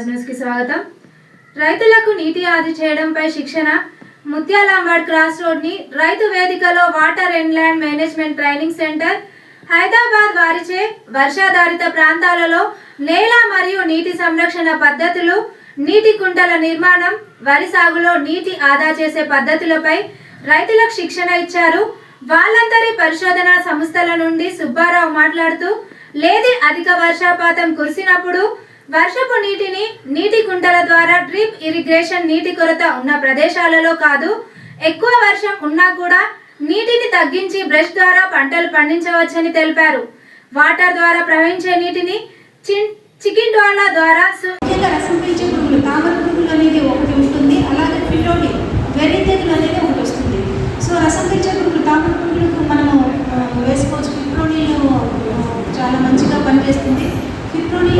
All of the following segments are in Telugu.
రాజ్ న్యూస్కి స్వాగతం. రైతులకు నీటి ఆది చేయడంపై శిక్షణ ముత్యాలాంబాడ్ క్రాస్ రోడ్ని రైతు వేదికలో water and land management training centre Hyderabad వారిచే వర్షాధారిత ప్రాంతాలలో నేల మరియు నీటి సంరక్షణ పద్ధతులు నీటి కుంటల నిర్మాణం వరి సాగులో నీటి ఆదా చేసే పద్ధతులపై రైతులకు శిక్షణ ఇచ్చారు. వాళ్ళందరి పరిశోధన సంస్థల నుండి సుబ్బారావు మాట్లాడుతూ లేది అధిక వర్షపాతం కురిసినప్పుడు వర్షపు నీటిని నీటి కుంటల ద్వారా డ్రిప్ ఇరిగేషన్ నీటి కొరత ఉన్న ప్రదేశాలలో కాదు. ఎక్కువ వర్షం ఉన్నా కూడా నీటిని తగ్గించి బ్రష్ ద్వారా పంటలు పండించవచ్చని తెలిపారు. వాటర్ ద్వారా ప్రవహించే నీటిని చిన్ చికిన్ డ్వాలా ద్వారా సు- రసం పీల్చే పురుగులు తామర పురుగులు అనేది ఒకటి ఉంటుంది. అలాగే పిల్లోడి వెర్రి తెగులు అనేది ఒకటి వస్తుంది. సో రసం పీల్చే పురుగులు తామర పురుగులకు మనము వేసుకోవచ్చు. పిప్రోనీలు ఆ, చాలా మంచిగా పనిచేస్తుంది. పిప్రోనీల్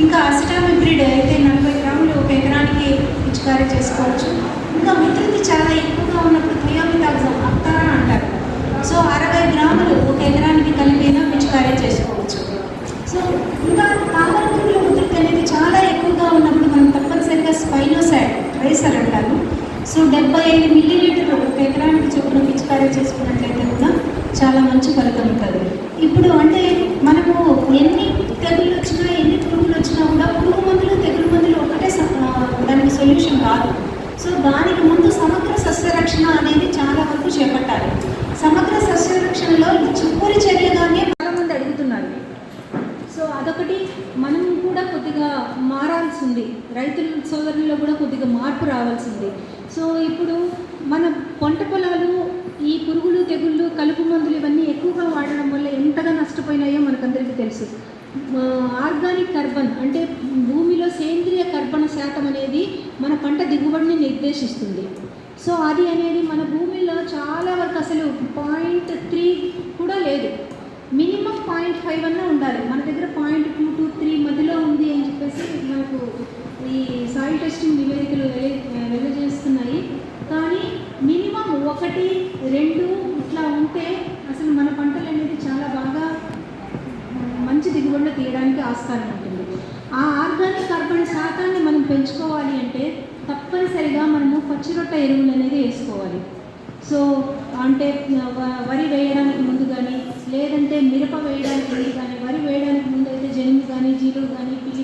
ఇంకా అసిటామిబ్రిడ్ అయితే నలభై గ్రాములు ఒక ఎకరానికి పిచికారీ చేసుకోవచ్చు. ఇంకా మిత్రుది చాలా ఎక్కువగా ఉన్నప్పుడు థియోమితాగ్జం అప్తారా అంటారు. సో అరవై గ్రాములు ఒక ఎకరానికి కలిపినా పిచికారీ చేసుకోవచ్చు. సో ఇంకా తామర పురుగుల ఉధృతి అనేది చాలా ఎక్కువగా ఉన్నప్పుడు మనం తప్పనిసరిగా స్పైనోసైడ్ ట్రైసర్ అంటారు సో డెబ్బై ఐదు మిల్లీలీటర్లు ఒక ఎకరానికి చొప్పున పిచికారీ చేసుకున్నట్లయితే కూడా చాలా మంచి ఫలితం ఉంటుంది. ఇప్పుడు అంటే మనము ఎన్ని తెగుళ్ళు వచ్చినా ఎన్ని పురుగులు వచ్చినా కూడా పురుగు మందులు తెగులు మందులు ఒకటే స- ఆ, దానికి సొల్యూషన్ కాదు. సో దానికి ముందు సమగ్ర సస్యరక్షణ అనేది చాలా వరకు చేపట్టాలి. సమగ్ర సస్యరక్షణలో చుక్కూరి చర్యగానే చాలామంది అడుగుతున్నారు. సో అదొకటి మనం కూడా కొద్దిగా మారాల్సి ఉంది రైతుల సోదరుల్లో కూడా కొద్దిగా మార్పు రావాల్సి ఉంది సో ఇప్పుడు మన పంట పొలాలు ఈ పురుగులు తెగుళ్ళు కలుపు మందులు ఇవన్నీ ఎక్కువగా వాడడం వల్ల ఎంతగా నష్టపోయినాయో మనకందరికీ తెలుసు. ఆర్గానిక్ కార్బన్ అంటే భూమిలో సేంద్రియ కర్బన శాతం అనేది మన పంట దిగుబడిని నిర్దేశిస్తుంది. సో అది అనేది మన భూమిలో చాలా వరకు అసలు పాయింట్ త్రీ కూడా లేదు. మినిమం పాయింట్ ఫైవ్ అన్నా ఉండాలి. మన దగ్గర పాయింట్ టూ టు త్రీ మధ్యలో ఉంది అని చెప్పేసి మనకు ఈ సాయిల్ టెస్టింగ్ నివేదికలు వెలి- కానీ మినిమం ఒకటి రెండు ఇట్లా ఉంటే అసలు మన పంటలు అనేది చాలా బాగా మంచి దిగుబడులు తీయడానికి ఆస్కారం ఉంటుంది. ఆ ఆర్గానిక్ కార్బన్ శాతాన్ని మనం పెంచుకోవాలి అంటే తప్పనిసరిగా మనము పచ్చిరొట్ట ఎరువులు అనేది వేసుకోవాలి. సో అంటే వరి వేయడానికి ముందు కానీ లేదంటే మిరప వేయడానికి